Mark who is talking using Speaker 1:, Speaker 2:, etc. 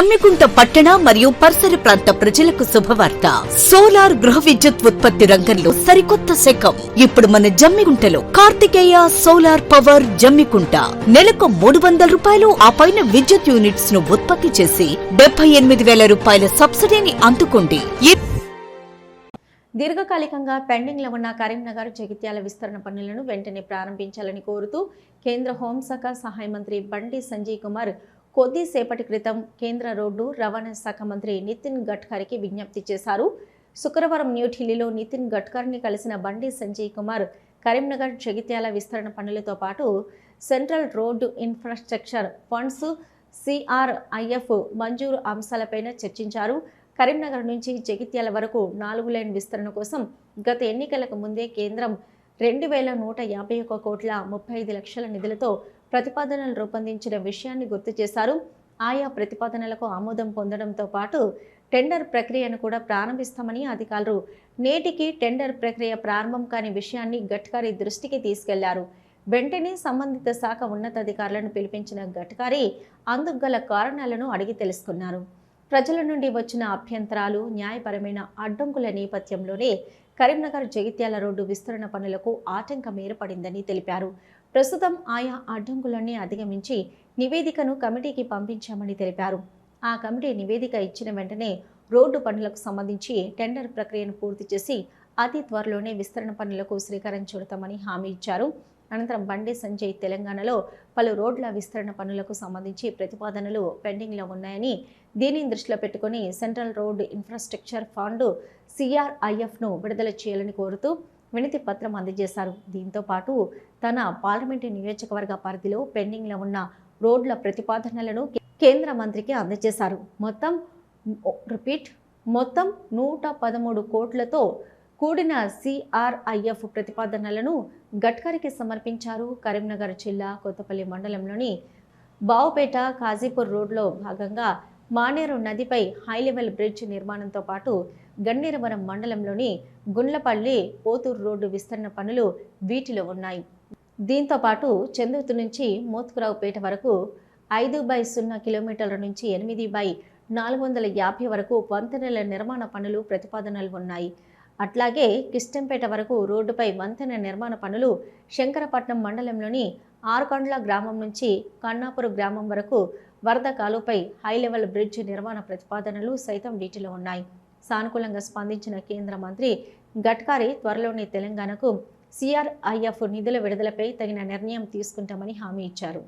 Speaker 1: జమ్మికుంట పట్టణ మరియు పరిసర ప్రాంత ప్రజలకు శుభవార్త. సోలార్ గృహ విద్యుత్ ఉత్పత్తి రంగంలో సరికొత్త శకం. ఇప్పుడు మన జమ్మికుంటలో కార్తికేయ సోలార్ పవర్ జమ్మికుంట. నెలకు మూడు వందల రూపాయలు ఆ పైన విద్యుత్ యూనిట్స్ను ఉత్పత్తి చేసి డెబ్బై ఎనిమిది వేల రూపాయల సబ్సిడీని అందుకోండి. దీర్ఘకాలికంగా
Speaker 2: దీర్ఘకాలికంగా పెండింగ్లో ఉన్న కరీంనగర్ జగిత్యాల విస్తరణ పనులను వెంటనే ప్రారంభించాలని కోరుతూ కేంద్ర హోంశాఖ సహాయ మంత్రి బండి సంజయ్ కుమార్ కొద్దిసేపటి క్రితం కేంద్ర రోడ్డు రవాణా శాఖ మంత్రి నితిన్ గడ్కరీకి విజ్ఞప్తి చేశారు. శుక్రవారం న్యూఢిల్లీలో నితిన్ గడ్కరీని కలిసిన బండి సంజయ్ కుమార్ కరీంనగర్ జగిత్యాల విస్తరణ పనులతో పాటు central road infrastructure funds CRIF మంజూరు అంశాలపైన చర్చించారు. కరీంనగర్ నుంచి జగిత్యాల వరకు నాలుగు లైన్ విస్తరణ కోసం గత ఎన్నికలకు ముందే కేంద్రం రెండు వేల నూట యాభై ఒక్క కోట్ల ముప్పై ఐదు లక్షల నిధులతో ప్రతిపాదనలు రూపొందించిన విషయాన్ని గుర్తు చేశారు. ఆయా ప్రతిపాదనలకు ఆమోదం పొందడంతో పాటు టెండర్ ప్రక్రియను కూడా ప్రారంభిస్తామని అధికారులు. నేటికి టెండర్ ప్రక్రియ ప్రారంభం కాని విషయాన్ని గట్కారి దృష్టికి తీసుకెళ్ళారు. వెంటనే సంబంధిత శాఖ ఉన్నతాధికారులను పిలిపించిన గట్కారి అందుకు కారణాలను అడిగి తెలుసుకున్నారు. ప్రజల నుండి వచ్చిన అభ్యంతరాలు న్యాయపరమైన అడ్డంకుల నేపథ్యంలోనే కరీంనగర్ జగిత్యాల రోడ్డు విస్తరణ పనులకు ఆటంకం ఏర్పడిందని తెలిపారు. ప్రస్తుతం ఆయా అడ్డంకులన్నీ అధిగమించి నివేదికను కమిటీకి పంపించామని తెలిపారు. ఆ కమిటీ నివేదిక ఇచ్చిన వెంటనే రోడ్డు పనులకు సంబంధించి టెండర్ ప్రక్రియను పూర్తి చేసి అతి త్వరలోనే విస్తరణ పనులకు శ్రీకారం చుడతామని హామీ ఇచ్చారు. అనంతరం బండి సంజయ్ తెలంగాణలో పలు రోడ్ల విస్తరణ పనులకు సంబంధించి ప్రతిపాదనలు పెండింగ్లో ఉన్నాయని దీనిని దృష్టిలో పెట్టుకుని సెంట్రల్ రోడ్ ఇన్ఫ్రాస్ట్రక్చర్ ఫండ్ సిఆర్ఐఎఫ్ను విడుదల చేయాలని కోరుతూ వినతి పత్రం అందజేశారు. దీంతో పాటు తన పార్లమెంటు నియోజకవర్గ పరిధిలో పెండింగ్లో ఉన్న రోడ్ల ప్రతిపాదనలను కేంద్ర మంత్రికి అందజేశారు. మొత్తం రిపీట్ మొత్తం నూట పదమూడు కోట్లతో కూడిన సిఆర్ఐఎఫ్ ప్రతిపాదనలను గడ్కరీకి సమర్పించారు కరీంనగర్ జిల్లా కొత్తపల్లి మండలంలోని బావుపేట కాజీపూర్ రోడ్లో భాగంగా మానేరు నదిపై హై లెవెల్ బ్రిడ్జ్ నిర్మాణంతో పాటు గన్నేరవరం మండలంలోని గుండ్లపల్లి పోతూరు రోడ్డు విస్తరణ పనులు వీటిలో ఉన్నాయి. దీంతో పాటు చందుర్తి నుంచి మోత్కురావుపేట వరకు ఐదు బై సున్నా కిలోమీటర్ల నుంచి ఎనిమిది బై నాలుగు వందల యాభై వరకు వంతెనల నిర్మాణ పనులు ప్రతిపాదనలు ఉన్నాయి. అట్లాగే కిష్టంపేట వరకు రోడ్డుపై వంతెన నిర్మాణ పనులు శంకరపట్నం మండలంలోని ఆరుకండ్ల గ్రామం నుంచి కన్నాపురు గ్రామం వరకు వరద కాలువపై హై లెవెల్ బ్రిడ్జ్ నిర్మాణ ప్రతిపాదనలు సైతం వీటిలో ఉన్నాయి. సానుకూలంగా స్పందించిన కేంద్ర మంత్రి గడ్కరీ త్వరలోనే తెలంగాణకు సిఆర్ఐఎఫ్ నిధుల విడుదలపై తగిన నిర్ణయం తీసుకుంటామని హామీ ఇచ్చారు.